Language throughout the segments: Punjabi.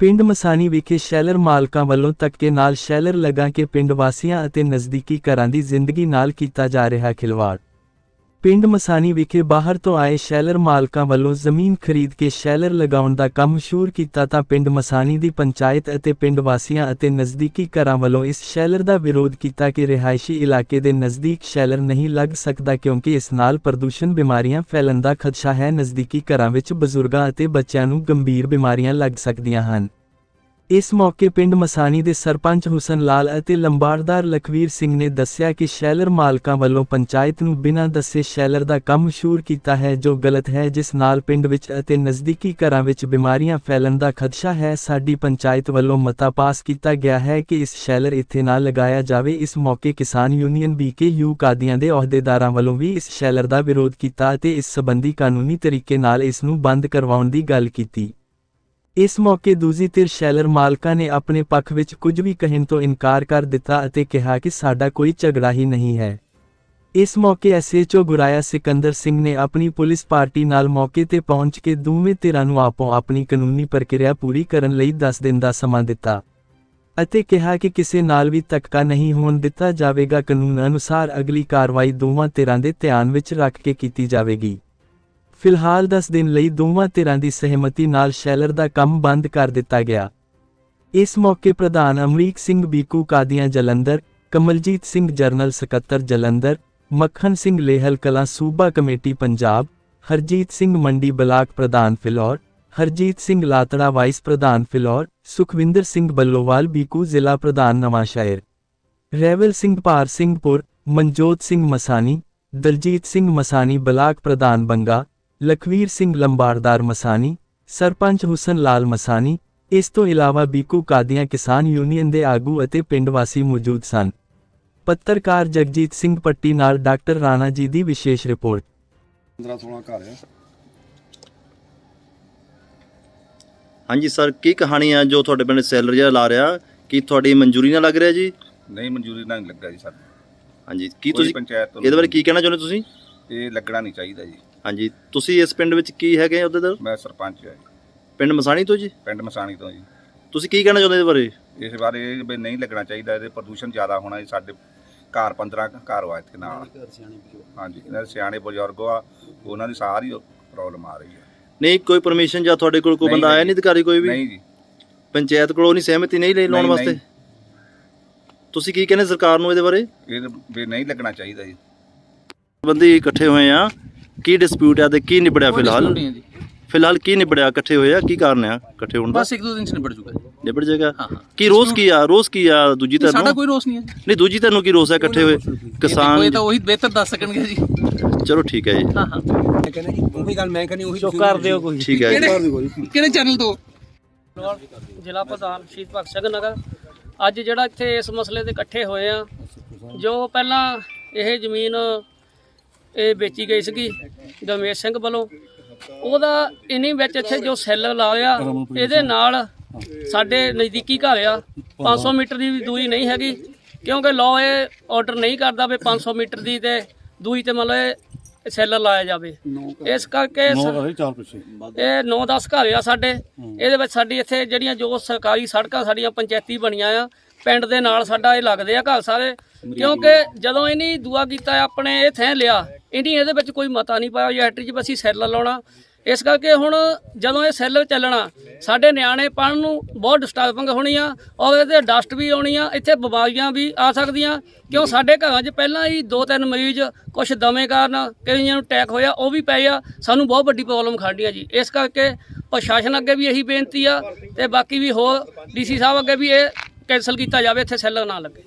ਪਿੰਡ ਮਸਾਨੀ ਵਿਖੇ ਸ਼ੈਲਰ ਮਾਲਕਾਂ ਵੱਲੋਂ ਧੱਕੇ ਨਾਲ ਸ਼ੈਲਰ ਲਗਾ ਕੇ ਪਿੰਡ ਵਾਸੀਆਂ ਅਤੇ ਨਜ਼ਦੀਕੀ ਘਰਾਂ ਦੀ ਜ਼ਿੰਦਗੀ ਨਾਲ ਕੀਤਾ ਜਾ ਰਿਹਾ ਖਿਲਵਾੜ। ਪਿੰਡ ਮਸਾਨੀ ਵਿਖੇ ਬਾਹਰ ਤੋਂ ਆਏ ਸ਼ੈਲਰ ਮਾਲਕਾਂ ਵੱਲੋਂ ਜ਼ਮੀਨ ਖਰੀਦ ਕੇ ਸ਼ੈਲਰ ਲਗਾਉਣ ਦਾ ਕੰਮ ਸ਼ੁਰੂ ਕੀਤਾ ਤਾਂ ਪਿੰਡ ਮਸਾਨੀ ਦੀ ਪੰਚਾਇਤ ਅਤੇ ਪਿੰਡ ਵਾਸੀਆਂ ਅਤੇ ਨਜ਼ਦੀਕੀ ਘਰਾਂ ਵੱਲੋਂ ਇਸ ਸ਼ੈਲਰ ਦਾ ਵਿਰੋਧ ਕੀਤਾ ਕਿ ਰਿਹਾਇਸ਼ੀ ਇਲਾਕੇ ਦੇ ਨਜ਼ਦੀਕ ਸ਼ੈਲਰ ਨਹੀਂ ਲੱਗ ਸਕਦਾ ਕਿਉਂਕਿ ਇਸ ਨਾਲ ਪ੍ਰਦੂਸ਼ਣ ਬਿਮਾਰੀਆਂ ਫੈਲਣ ਦਾ ਖਦਸ਼ਾ ਹੈ। ਨਜ਼ਦੀਕੀ ਘਰਾਂ ਵਿੱਚ ਬਜ਼ੁਰਗਾਂ ਅਤੇ ਬੱਚਿਆਂ ਨੂੰ ਗੰਭੀਰ ਬਿਮਾਰੀਆਂ ਲੱਗ ਸਕਦੀਆਂ ਹਨ। ਇਸ ਮੌਕੇ ਪਿੰਡ ਮਸਾਨੀ ਦੇ ਸਰਪੰਚ ਹੁਸਨ ਲਾਲ ਅਤੇ ਲੰਬਾੜਦਾਰ ਲਖਵੀਰ ਸਿੰਘ ਨੇ ਦੱਸਿਆ ਕਿ ਸ਼ੈਲਰ ਮਾਲਕਾਂ ਵੱਲੋਂ ਪੰਚਾਇਤ ਨੂੰ ਬਿਨਾਂ ਦੱਸੇ ਸ਼ੈਲਰ ਦਾ ਕੰਮ ਸ਼ੁਰੂ ਕੀਤਾ ਹੈ, ਜੋ ਗਲਤ ਹੈ, ਜਿਸ ਨਾਲ ਪਿੰਡ ਵਿੱਚ ਅਤੇ ਨਜ਼ਦੀਕੀ ਘਰਾਂ ਵਿੱਚ ਬਿਮਾਰੀਆਂ ਫੈਲਣ ਦਾ ਖਦਸ਼ਾ ਹੈ। ਸਾਡੀ ਪੰਚਾਇਤ ਵੱਲੋਂ ਮਤਾ ਪਾਸ ਕੀਤਾ ਗਿਆ ਹੈ ਕਿ ਇਸ ਸ਼ੈਲਰ ਇੱਥੇ ਨਾ ਲਗਾਇਆ ਜਾਵੇ। ਇਸ ਮੌਕੇ ਕਿਸਾਨ ਯੂਨੀਅਨ ਬੀਕੇਯੂ ਕਾਦੀਆਂ ਦੇ ਅਹੁਦੇਦਾਰਾਂ ਵੱਲੋਂ ਵੀ ਇਸ ਸ਼ੈਲਰ ਦਾ ਵਿਰੋਧ ਕੀਤਾ ਅਤੇ ਇਸ ਸਬੰਧੀ ਕਾਨੂੰਨੀ ਤਰੀਕੇ ਨਾਲ ਇਸ ਨੂੰ ਬੰਦ ਕਰਵਾਉਣ ਦੀ ਗੱਲ ਕੀਤੀ। ਇਸ ਮੌਕੇ ਦੂਜੀ ਧਿਰ ਸ਼ੈਲਰ ਮਾਲਕਾਂ ਨੇ ਆਪਣੇ ਪੱਖ ਵਿੱਚ ਕੁਝ ਵੀ ਕਹਿਣ ਤੋਂ ਇਨਕਾਰ ਕਰ ਦਿੱਤਾ ਅਤੇ ਕਿਹਾ ਕਿ ਸਾਡਾ ਕੋਈ ਝਗੜਾ ਹੀ ਨਹੀਂ ਹੈ। ਇਸ ਮੌਕੇ ਐਸਐਚਓ ਗੁਰਾਇਆ ਸਿਕੰਦਰ ਸਿੰਘ ਨੇ ਆਪਣੀ ਪੁਲਿਸ ਪਾਰਟੀ ਨਾਲ ਮੌਕੇ ਤੇ ਪਹੁੰਚ ਕੇ ਦੋਵੇਂ ਧਿਰਾਂ ਨੂੰ ਆਪੋ ਆਪਣੀ ਕਾਨੂੰਨੀ ਪ੍ਰਕਿਰਿਆ ਪੂਰੀ ਕਰਨ ਲਈ 10 ਦਿਨ ਦਾ ਸਮਾਂ ਦਿੱਤਾ ਅਤੇ ਕਿਹਾ ਕਿ ਕਿਸੇ ਨਾਲ ਵੀ ਧੱਕਾ ਨਹੀਂ ਹੋਣ ਦਿੱਤਾ ਜਾਵੇਗਾ। ਕਾਨੂੰਨ ਅਨੁਸਾਰ ਅਗਲੀ ਕਾਰਵਾਈ ਦੋਵਾਂ ਧਿਰਾਂ ਦੇ ਧਿਆਨ ਵਿੱਚ ਰੱਖ ਕੇ ਕੀਤੀ ਜਾਵੇਗੀ। ਫਿਲਹਾਲ 10 ਦਿਨ ਲਈ ਦੋਵਾਂ ਧਿਰਾਂ ਦੀ ਸਹਿਮਤੀ ਨਾਲ ਸ਼ੈਲਰ ਦਾ ਕੰਮ ਬੰਦ ਕਰ ਦਿੱਤਾ ਗਿਆ। ਇਸ ਮੌਕੇ ਪ੍ਰਧਾਨ ਅਮਰੀਕ ਸਿੰਘ ਬੀਕੂ, ਕਾਦੀਆਂ ਜਲੰਧਰ, ਕਮਲਜੀਤ ਸਿੰਘ ਜਰਨਲ ਸਕੱਤਰ ਜਲੰਧਰ, ਮੱਖਣ ਸਿੰਘ ਲੇਹਲ ਕਲਾਂ ਸੂਬਾ ਕਮੇਟੀ ਪੰਜਾਬ, ਹਰਜੀਤ ਸਿੰਘ ਮੰਡੀ ਬਲਾਕ ਪ੍ਰਧਾਨ ਫਿਲੌਰ, ਹਰਜੀਤ ਸਿੰਘ ਲਾਤੜਾ ਵਾਈਸ ਪ੍ਰਧਾਨ ਫਿਲੌਰ, ਸੁਖਵਿੰਦਰ ਸਿੰਘ ਬੱਲੋਵਾਲ ਬੀਕੂ ਜ਼ਿਲ੍ਹਾ ਪ੍ਰਧਾਨ ਨਵਾਂਸ਼ਹਿਰ ਰੈਵਲ ਸਿੰਘ ਪਾਰ ਸਿੰਘਪੁਰ ਮਨਜੋਤ ਸਿੰਘ ਮਸਾਨੀ, ਦਲਜੀਤ ਸਿੰਘ ਮਸਾਨੀ ਬਲਾਕ ਪ੍ਰਧਾਨ ਬੰਗਾ ਲਖਵੀਰ ਸਿੰਘ ਲੰਬਾਰਦਾਰ ਮਸਾਨੀ ਸਰਪੰਚ ਹੁਸਨ ਲਾਲ ਮਸਾਨੀ ਇਸ ਤੋਂ ਇਲਾਵਾ ਬੀਕੂ ਕਾਦੀਆਂ ਕਿਸਾਨ ਯੂਨੀਅਨ ਦੇ ਆਗੂ ਅਤੇ ਪਿੰਡ ਵਾਸੀ ਮੌਜੂਦ ਸਨ। ਪੱਤਰਕਾਰ ਜਗਜੀਤ ਸਿੰਘ ਪੱਟੀ ਨਾਲ ਡਾਕਟਰ ਰਾਣਾ ਜੀ ਦੀ ਵਿਸ਼ੇਸ਼ ਰਿਪੋਰਟ। 15 16 ਘਰ ਆ। ਹਾਂਜੀ ਸਰ ਕੀ ਕਹਾਣੀ ਆ ਜੋ ਤੁਹਾਡੇ ਪਿੰਡ ਸੈਲਰ ਜਿਹਾ ਲਾ ਰਿਹਾ? ਕੀ ਤੁਹਾਡੀ ਮਨਜ਼ੂਰੀ ਨਾਲ ਲੱਗ ਰਿਹਾ ਜੀ? ਨਹੀਂ ਮਨਜ਼ੂਰੀ ਨਾਲ ਨਹੀਂ ਲੱਗਾ ਜੀ ਸਾਨੂੰ ਹਾਂਜੀ ਕੀ ਤੁਸੀਂ ਪੰਚਾਇਤ ਤੋਂ ਇਹਦੇ ਬਾਰੇ ਕੀ ਕਹਿਣਾ ਚਾਹੁੰਦੇ ਤੁਸੀਂ? ਇਹ ਲੱਗਣਾ ਨਹੀਂ ਚਾਹੀਦਾ ਜੀ। ਹਾਂਜੀ ਤੁਸੀਂ ਇਸ ਪਿੰਡ ਵਿੱਚ ਕੀ ਹੈਗੇ ਉਹਦੇ ਦਾ ਮੈਂ ਸਰਪੰਚ ਹਾਂ ਜੀ। ਪਿੰਡ ਮਸਾਣੀ ਤੋਂ ਜੀ? ਪਿੰਡ ਮਸਾਣੀ ਤੋਂ ਜੀ। ਤੁਸੀਂ ਕੀ ਕਹਿਣਾ ਚਾਹੁੰਦੇ ਇਹਦੇ ਬਾਰੇ? ਇਸ ਬਾਰੇ ਵੀ ਨਹੀਂ ਲੱਗਣਾ ਚਾਹੀਦਾ ਇਹਦੇ ਪ੍ਰਦੂਸ਼ਣ ਜ਼ਿਆਦਾ ਹੋਣਾ ਜੀ ਸਾਡੇ ਘਰ 15 ਘਰ ਵਾ ਇੱਥੇ ਨਾਲ। ਹਾਂਜੀ ਇਹਨਾਂ ਦੇ ਸਿਆਣੇ ਬਜ਼ੁਰਗ ਆ ਉਹਨਾਂ ਦੀ ਸਾਰੀ ਪ੍ਰੋਬਲਮ ਆ ਰਹੀ ਹੈ ਨਹੀਂ ਕੋਈ ਪਰਮਿਸ਼ਨ ਜਾਂ ਤੁਹਾਡੇ ਕੋਲ ਕੋਈ ਬੰਦਾ ਆਇਆ ਨਹੀਂ। ਅਧਿਕਾਰੀ ਕੋਈ ਵੀ? ਨਹੀਂ ਜੀ। ਪੰਚਾਇਤ ਕੋਲੋਂ ਨਹੀਂ ਸਹਿਮਤੀ ਨਹੀਂ ਲਈ ਲਾਉਣ ਵਾਸਤੇ। ਤੁਸੀਂ ਕੀ ਕਹਿੰਦੇ ਸਰਕਾਰ ਨੂੰ ਇਹਦੇ ਬਾਰੇ? ਇਹ ਵੀ ਨਹੀਂ ਲੱਗਣਾ ਚਾਹੀਦਾ ਜੀ। ਬੰਦੇ ਇਕੱਠੇ ਹੋਏ ਆ। ਕੀ ਡਿਸਪਿਊਟ ਆ ਤੇ ਕੀ ਨਿਬੜਿਆ ਫਿਲਹਾਲ? ਨਹੀਂ ਹੈ ਜੀ। ਫਿਲਹਾਲ ਕੀ ਨਿਬੜਿਆ ਇਕੱਠੇ ਹੋਏ ਆ? ਕੀ ਕਾਰਨ ਆ? ਇਕੱਠੇ ਹੋਣ ਦਾ? ਬਸ ਇੱਕ ਦੋ ਦਿਨ ਚ ਨਿਬੜ ਜੂਗਾ ਜੀ। ਨਿਬੜ ਜਾਏਗਾ? ਹਾਂ, ਹਾਂ। ਕੀ ਰੋਸ ਕੀ ਆ? ਰੋਸ ਕੀ ਆ? ਦੂਜੀ ਸਾਡਾ ਤੁਹਾਨੂੰ? ਕੋਈ ਰੋਸ ਨਹੀਂ ਹੈ ਨਹੀਂ ਦੂਜੀ ਤੁਹਾਨੂੰ ਕੀ ਰੋਸ ਹੈ ਇਕੱਠੇ ਹੋਏ? ਕੋਈ ਕਿਸਾਨ ਤਾਂ ਉਹੀ ਬਿਹਤਰ ਦੱਸ ਸਕਣਗੇ ਜੀ। ਚਲੋ ਠੀਕ ਹੈ ਜੀ। ਹਾਂ ਹਾਂ। ਉਹੀ ਗੱਲ ਮੈਂ ਕਹਿੰਦੀ ਉਹੀ ਕਰ ਦਿਓ ਕੋਈ। ਠੀਕ ਹੈ ਜੀ। ਕਿਹੜੇ ਕਿਹੜੇ ਚੈਨਲ ਤੋਂ? ਜ਼ਿਲ੍ਹਾ ਪ੍ਰਧਾਨ ਸ਼ਹੀਦ ਭਗਤ ਸਿੰਘ ਨਗਰ। ਅੱਜ ਜਿਹੜਾ ਇੱਥੇ ਇਸ ਮਸਲੇ ਤੇ ਇਕੱਠੇ ਹੋਏ ਆ ਜੋ ਪਹਿਲਾਂ ਇਹ ਜ਼ਮੀਨ ਇਹ ਵੇਚੀ ਗਈ ਸੀਗੀ ਗਮੇਸ਼ ਸਿੰਘ ਵੱਲੋਂ। ਉਹਦਾ ਇਨੀ ਵਿੱਚ ਇੱਥੇ ਜੋ ਸੈੱਲ ਲਾਇਆ ਇਹਦੇ ਨਾਲ ਸਾਡੇ ਨਜ਼ਦੀਕੀ ਘਰ ਆ। 500 ਮੀਟਰ ਦੀ ਵੀ ਦੂਰੀ ਨਹੀਂ ਹੈਗੀ ਕਿਉਂਕਿ ਲਾਅ ਇਹ ਆਰਡਰ ਨਹੀਂ ਕਰਦਾ ਵੀ 500 ਮੀਟਰ ਦੀ ਤੇ ਦੂਰੀ ਤੇ ਮਤਲਬ ਇਹ ਸੈੱਲ ਲਾਇਆ ਜਾਵੇ। ਇਸ ਕਰਕੇ ਇਹ 9-10 ਘਰ ਆ ਸਾਡੇ। ਇਹਦੇ ਵਿੱਚ ਸਾਡੀ ਇੱਥੇ ਜਿਹੜੀਆਂ ਜੋ ਸਰਕਾਰੀ ਸੜਕਾਂ ਸਾਡੀਆਂ ਪੰਚਾਇਤੀ ਬਣੀਆਂ ਆ ਪਿੰਡ ਦੇ ਨਾਲ ਸਾਡਾ ਇਹ ਲੱਗਦੇ ਆ ਘਰ ਸਾਰੇ। ਕਿਉਂਕਿ ਜਦੋਂ ਇਹਨੇ ਦੁਆ ਕੀਤਾ, ਆਪਣੇ ਇਹ ਥੈਂ ਲਿਆ, ਇਹਨੇ ਇਹਦੇ ਵਿੱਚ ਕੋਈ ਮਤਾ ਨਹੀਂ ਪਾਇਆ ਯੈਟਰੀ 'ਚ ਵੀ ਅਸੀਂ ਸੈੱਲ ਲਾਉਣਾ। ਇਸ ਕਰਕੇ ਹੁਣ ਜਦੋਂ ਇਹ ਸੈੱਲ ਚੱਲਣਾ, ਸਾਡੇ ਨਿਆਣੇ ਪੜਨ ਨੂੰ ਬਹੁਤ ਡਿਸਟਰਬਿੰਗ ਹੋਣੀ ਆ, ਔਰ ਇਹਦੇ ਡਸਟ ਵੀ ਆਉਣੀ ਆ, ਇੱਥੇ ਬਿਮਾਰੀਆਂ ਵੀ ਆ ਸਕਦੀਆਂ। ਕਿਉਂ ਸਾਡੇ ਘਰਾਂ 'ਚ ਪਹਿਲਾਂ ਹੀ ਦੋ ਤਿੰਨ ਮਰੀਜ਼ ਕੁਝ ਦਮੇ ਕਾਰਨ ਕਈਆਂ ਨੂੰ ਅਟੈਕ ਹੋਇਆ, ਉਹ ਵੀ ਪਏ ਆ। ਸਾਨੂੰ ਬਹੁਤ ਵੱਡੀ ਪ੍ਰੋਬਲਮ ਖਾਂਦੀ ਆ ਜੀ। ਇਸ ਕਰਕੇ ਪ੍ਰਸ਼ਾਸਨ ਅੱਗੇ ਵੀ ਇਹੀ ਬੇਨਤੀ ਆ, ਤੇ ਬਾਕੀ ਵੀ ਹੋਰ ਡੀਸੀ ਸਾਹਿਬ ਅੱਗੇ ਵੀ ਇਹ ਕੈਨਸਲ ਕੀਤਾ ਜਾਵੇ, ਇੱਥੇ ਸੈੱਲ ਨਾ ਲੱਗੇ।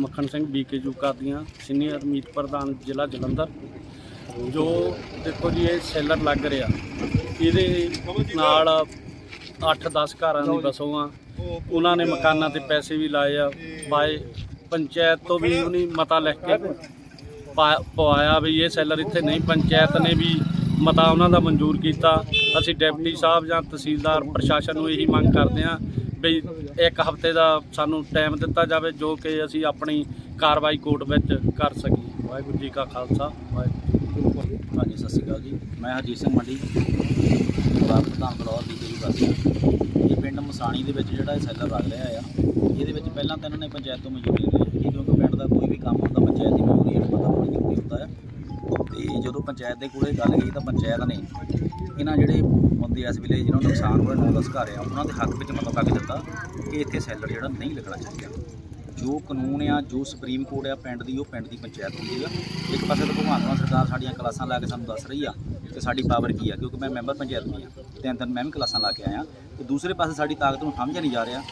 ਮੱਖਣ ਸਿੰਘ ਬੀਕੇ ਜੂਕਾ ਦੀਆਂ ਸੀਨੀਅਰ ਮੀਤ ਪ੍ਰਧਾਨ ਜ਼ਿਲ੍ਹਾ ਜਲੰਧਰ, ਜੋ ਦੇਖੋ ਜੀ ਇਹ ਸੈਲਰ ਲੱਗ ਰਿਹਾ। ਇਹਦੇ ਨਾਲ 8-10 ਘਰਾਂ ਦੀ ਬਸੋਂ ਆ। ਉਹਨਾਂ ਨੇ ਮਕਾਨਾਂ ਤੇ ਪੈਸੇ ਵੀ ਲਾਏ ਆ। ਬਾਏ ਪੰਚਾਇਤ ਤੋਂ ਵੀ ਉਹਨੇ ਮਤਾ ਲਿਖ ਕੇ ਪਾ- ਪਵਾਇਆ ਵੀ ਇਹ ਸੈਲਰ ਇੱਥੇ ਨਹੀਂ। ਪੰਚਾਇਤ ਨੇ ਵੀ ਮਤਾ ਉਹਨਾਂ ਦਾ ਮਨਜ਼ੂਰ ਕੀਤਾ। ਅਸੀਂ ਡਿਪਟੀ ਸਾਹਿਬ ਜਾਂ ਤਹਿਸੀਲਦਾਰ ਪ੍ਰਸ਼ਾਸਨ ਨੂੰ ਇਹੀ ਮੰਗ ਕਰਦੇ ਹਾਂ ਵੀ ਇੱਕ ਹਫ਼ਤੇ ਦਾ ਸਾਨੂੰ ਟਾਈਮ ਦਿੱਤਾ ਜਾਵੇ ਜੋ ਕਿ ਅਸੀਂ ਆਪਣੀ ਕਾਰਵਾਈ ਕੋਰਟ ਵਿੱਚ ਕਰ ਸਕੀਏ। ਵਾਹਿਗੁਰੂ ਜੀ ਕਾ ਖਾਲਸਾ, ਵਾਹਿਗੁਰੂ ਹਾਂਜੀ, ਸਤਿ ਸ਼੍ਰੀ ਅਕਾਲ ਜੀ। ਮੈਂ ਹਰਜੀਤ ਸਿੰਘ ਮੰਡੀ ਬਲਾਕ ਪ੍ਰਧਾਨ ਬਲੌਰ ਦੀ ਜੀ ਵਾਸੀ ਇਹ ਪਿੰਡ ਮਸਾਣੀ ਦੇ ਵਿੱਚ ਜਿਹੜਾ ਇਹ ਸੈਲਰ ਲੱਗ ਰਿਹਾ ਆ, ਇਹਦੇ ਵਿੱਚ ਪਹਿਲਾਂ ਤਾਂ ਇਹਨਾਂ ਨੇ ਪੰਚਾਇਤ ਤੋਂ ਮਨਜ਼ੂਰੀ ਲਈ ਕਿਉਂਕਿ ਪਿੰਡ ਦਾ ਕੋਈ ਵੀ ਕੰਮ ਹੁੰਦਾ, ਪੰਚਾਇਤ ਦੀ ਮਨਜ਼ੂਰੀ ਪਤਾ ਹੋਣੀ ਜ਼ਰੂਰੀ ਹੁੰਦਾ ਆ। ਤੇ ਜਦੋਂ ਪੰਚਾਇਤ ਦੇ ਕੋਲੇ ਗੱਲ ਗਈ ਤਾਂ ਪੰਚਾਇਤ ਨੇ ਇਹਨਾਂ ਜਿਹੜੇ ਬੰਦੇ ਇਸ ਵੇਲੇ ਜਿਹਨਾਂ ਨੂੰ ਨੁਕਸਾਨ ਹੋਇਆ, ਨੌ ਦਸ ਘਰ ਆ, ਉਹਨਾਂ ਦੇ ਹੱਕ ਵਿੱਚ ਮਤਲਬ ਕਾਗਜ਼ ਦਿੱਤਾ ਕਿ ਇੱਥੇ ਸੈਲਰ ਜਿਹੜਾ ਨਹੀਂ ਲੱਗਣਾ ਚਾਹੀਦਾ। ਜੋ ਕਾਨੂੰਨ ਆ, ਜੋ ਸੁਪਰੀਮ ਕੋਰਟ ਆ ਪਿੰਡ ਦੀ, ਉਹ ਪਿੰਡ ਦੀ ਪੰਚਾਇਤ ਹੁੰਦੀ ਆ। ਇੱਕ ਪਾਸੇ ਤਾਂ ਭਗਵਾਨ ਮਾਨ ਸਰਕਾਰ ਸਾਡੀਆਂ ਕਲਾਸਾਂ ਲਾ ਕੇ ਸਾਨੂੰ ਦੱਸ ਰਹੀ ਆ ਕਿ ਸਾਡੀ ਪਾਵਰ ਕੀ ਆ, ਕਿਉਂਕਿ ਮੈਂ ਮੈਂਬਰ ਪੰਚਾਇਤ ਵੀ ਆ। ਤਿੰਨ ਤਿੰਨ ਮੈਂ ਵੀ ਕਲਾਸਾਂ ਲਾ ਕੇ ਆਇਆ। ਤੇ ਦੂਸਰੇ ਪਾਸੇ ਸਾਡੀ ਤਾਕਤ ਨੂੰ ਸਮਝਿਆ ਨਹੀਂ ਜਾ ਰਿਹਾ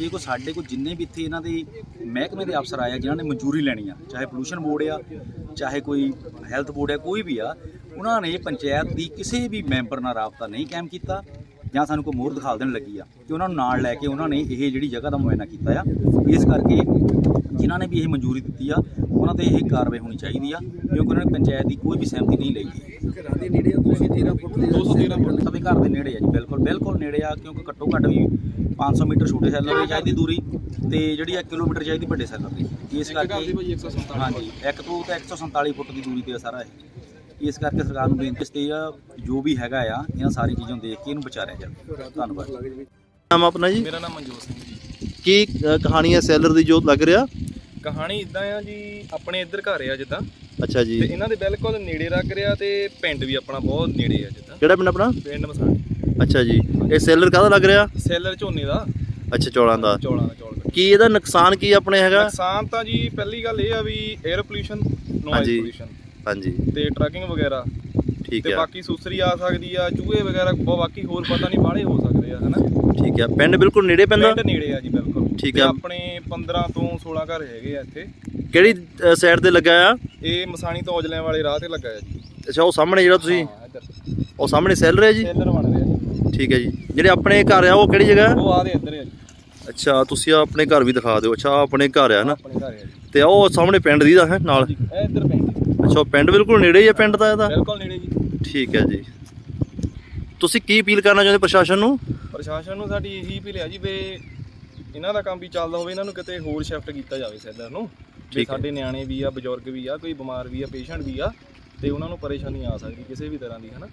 ਇਹ ਕੋ ਸਾਡੇ ਕੋਲ ਜਿੰਨੇ ਵੀ ਇੱਥੇ ਇਹਨਾਂ ਦੇ ਮਹਿਕਮੇ ਦੇ ਅਫਸਰ ਆਏ ਆ, ਜਿਨ੍ਹਾਂ ਨੇ ਮਨਜ਼ੂਰੀ ਲੈਣੀ ਆ, ਚਾਹੇ ਪੋਲੂਸ਼ਨ ਬੋਰਡ ਆ, ਚਾਹੇ ਕੋਈ ਹੈਲਥ ਬੋਰਡ ਆ, ਕੋਈ ਵੀ ਆ ਉਹਨਾਂ ਨੇ ਪੰਚਾਇਤ ਦੀ ਕਿਸੇ ਵੀ ਮੈਂਬਰ ਨਾਲ ਰਾਬਤਾ ਨਹੀਂ ਕਾਇਮ ਕੀਤਾ ਜਾਂ ਸਾਨੂੰ ਕੋਈ ਮੋਹਰ ਦਿਖਾ ਦੇਣ ਲੱਗੀ ਆ ਕਿ ਉਹਨਾਂ ਨੂੰ ਨਾਲ ਲੈ ਕੇ ਉਹਨਾਂ ਨੇ ਇਹ ਜਿਹੜੀ ਜਗ੍ਹਾ ਦਾ ਮੁਆਇਨਾ ਕੀਤਾ ਆ ਇਸ ਕਰਕੇ ਜਿਨ੍ਹਾਂ ਨੇ ਵੀ ਇਹ ਮਨਜ਼ੂਰੀ ਦਿੱਤੀ ਆ ਉਹਨਾਂ ਤੇ ਇਹ ਕਾਰਵਾਈ ਹੋਣੀ ਚਾਹੀਦੀ ਆ ਕਿਉਂਕਿ ਉਹਨਾਂ ਨੇ ਪੰਚਾਇਤ ਦੀ ਕੋਈ ਵੀ ਸਹਿਮਤੀ ਨਹੀਂ ਲਈ। ਘਰਾਂ ਦੇ ਨੇੜੇ 213 ਫੁੱਟ ਦੇ 213 ਫੁੱਟ ਦੇ ਘਰ ਦੇ ਨੇੜੇ ਆ ਜੀ ਬਿਲਕੁਲ ਬਿਲਕੁਲ ਨੇੜੇ ਆ ਕਿਉਂਕਿ ਘੱਟੋ ਘੱਟ ਵੀ 500 ਮੀਟਰ ਛੋਟੇ ਸੈਲਰ ਦੀ ਚਾਹੀਦੀ ਦੂਰੀ ਤੇ ਜਿਹੜੀ 1 ਕਿਲੋਮੀਟਰ ਚਾਹੀਦੀ ਵੱਡੇ ਸੈਲਰ ਦੀ। ਇਸ ਕਰਕੇ ਹਾਂਜੀ ਇੱਕ ਤੋਂ ਤਾਂ 147 ਫੁੱਟ ਦੀ ਦੂਰੀ ਤੇ ਆ ਸਾਰਾ ਇਹ। ਇਸ ਕਰਕੇ ਸਰਕਾਰ ਨੂੰ ਬੇਨਤੀ ਤੇ ਆ ਜੋ ਵੀ ਹੈਗਾ ਆ ਇਹਨਾਂ ਸਾਰੀਆਂ ਚੀਜ਼ਾਂ ਨੂੰ ਦੇਖ ਕੇ ਇਹਨੂੰ ਵਿਚਾਰਿਆ ਜਾਵੇ ਧੰਨਵਾਦ। ਨਾਮ ਆਪਣਾ ਜੀ? ਮੇਰਾ ਨਾਮ ਮਨਜੋਤ ਸਿੰਘ ਜੀ। ਕੀ ਕਹਾਣੀ ਹੈ ਸੈਲਰ ਦੀ ਜੋ ਲੱਗ ਰਿਹਾ? ਕਹਾਣੀ ਇਦਾਂ ਆ ਜੀ ਆਪਣੇ ਇੱਧਰ ਘਰ ਆ ਜਿੱਦਾਂ। ਅੱਛਾ ਜੀ। ਤੇ ਇਹਨਾਂ ਦੇ ਬਿਲਕੁਲ ਨੇੜੇ ਲੱਗ ਰਿਹਾ ਤੇ ਪਿੰਡ ਵੀ ਆਪਣਾ ਬਹੁਤ ਨੇੜੇ ਆ ਜਿੱਦਾਂ। ਕਿਹੜਾ ਪਿੰਡ ਆਪਣਾ? ਪਿੰਡ ਮਸਾਣੀ। ਅੱਛਾ ਜੀ। ਇਹ ਸੈਲਰ ਕਾਹਦਾ ਲੱਗ ਰਿਹਾ? ਸੈਲਰ ਝੋਨੇ ਦਾ। ਅੱਛਾ ਚੌਲਾਂ ਦਾ। ਚੌਲਾਂ ਦਾ ਚੌਲ। ਕੀ ਇਹਦਾ ਨੁਕਸਾਨ ਕੀ ਆਪਣੇ ਹੈਗਾ? ਨੁਕਸਾਨ ਤਾਂ ਜੀ ਪਹਿਲੀ ਗੱਲ ਇਹ ਆ ਵੀ 에ਅਰ ਪੋਲੂਸ਼ਨ ਨੋਇਜ਼। ਪੋਲੂਸ਼ਨ ਹਾਂਜੀ। ਤੇ ਟਰੱਕਿੰਗ ਵਗੈਰਾ। ਠੀਕ ਤੇ ਬਾਕੀ ਸੁਸਰੀ ਆ ਸਕਦੀ ਆ ਚੂਹੇ ਵਗੈਰਾ ਬਹੁਤ ਬਾਕੀ ਹੋਰ ਪਤਾ ਨਹੀਂ ਬਾਹਲੇ ਹੋ ਸਕਦੇ ਆ ਹਨਾ? ਠੀਕ ਹੈ ਪਿੰਡ ਬਿਲਕੁਲ ਨੇੜੇ ਪੈਂਦਾ? ਪਿੰਡ ਨੇੜੇ ਆ ਜੀ ਬਿਲਕੁਲ। ਠੀਕ ਤੇ ਆ। ਆਪਣੇ 15 ਤੋਂ 16 ਘਰ ਹੈਗੇ ਆ ਇੱਥੇ। ਕਿਹੜੀ ਸਾਈਡ ਤੇ ਲੱਗਾ ਆ? ਇਹ ਮਸਾਣੀ ਤੋਂ ਔਜਲਿਆਂ ਵਾਲੇ ਰਾਹ ਤੇ ਲੱਗਾ ਆ ਜੀ। ਅੱਛਾ ਉਹ ਸਾਹਮਣੇ ਜਿਹੜਾ ਤੁਸੀਂ ਹਾਂ ਇੱਧਰ। ਉਹ ਸਾਹਮਣੇ ਸੈਲਰ ਹੈ ਜੀ? ਸੈਲਰ ਬਣ ਰਿਹਾ ਜੀ। ਠੀਕ ਹੈ ਜੀ। ਜਿਹੜੇ ਆਪਣੇ ਘਰ ਆ ਉਹ ਕਿਹੜੀ ਜਗ੍ਹਾ ਉਹ ਆ ਦੇ ਇੱਧਰ ਆ ਜੀ। ਅੱਛਾ ਤੁਸੀਂ ਆਹ ਆਪਣੇ ਘਰ ਵੀ ਦਿਖਾ ਦਿਓ। ਅੱਛਾ ਆਹ ਆਪਣੇ ਘਰ ਆ ਨਾ ਆਪਣੇ ਘਰ ਆ ਜੀ। ਤੇ ਉਹ ਸਾਹਮਣੇ ਪਿੰਡ ਦੀ ਦਾ ਹੈ ਨਾਲ? ਇਹ ਇੱਧਰ ਪੈਂਦੀ ਅੱਛਾ ਪਿੰਡ ਬਿਲਕੁਲ ਨੇੜੇ ਹੀ ਆ ਪਿੰਡ ਦਾ ਇਹਦਾ? ਬਿਲਕੁਲ ਨੇੜੇ ਜੀ। ਠੀਕ ਹੈ ਜੀ। ਤੁਸੀਂ ਕੀ ਅਪੀਲ ਕਰਨਾ ਚਾਹੁੰਦੇ ਪ੍ਰਸ਼ਾਸਨ ਨੂੰ? ਪ੍ਰਸ਼ਾਸਨ ਨੂੰ ਸਾਡੀ ਇਹੀ ਅਪੀਲ ਹੈ ਜੀ ਵੀ ਇਹਨਾਂ ਦਾ ਕੰਮ ਵੀ ਚੱਲਦਾ ਹੋਵੇ ਇਹਨਾਂ ਨੂੰ ਕਿਤੇ ਹੋਰ ਸ਼ਿਫਟ ਕੀਤਾ ਜਾਵੇ ਸੈਲਰ ਨੂੰ। ਵੀ ਹੈ। ਸਾਡੇ ਨਿਆਣੇ ਵੀ ਆ ਬਜ਼ੁਰਗ ਵੀ ਆ ਕੋਈ ਬਿਮਾਰ ਵੀ ਆ ਪੇਸ਼ੈਂਟ ਵੀ ਆ ਤੇ ਉਹਨਾਂ ਨੂੰ ਪਰੇਸ਼ਾਨੀ ਆ ਸਕਦੀ ਕਿਸੇ ਵੀ ਤਰ੍ਹਾਂ ਦੀ ਹਨਾ?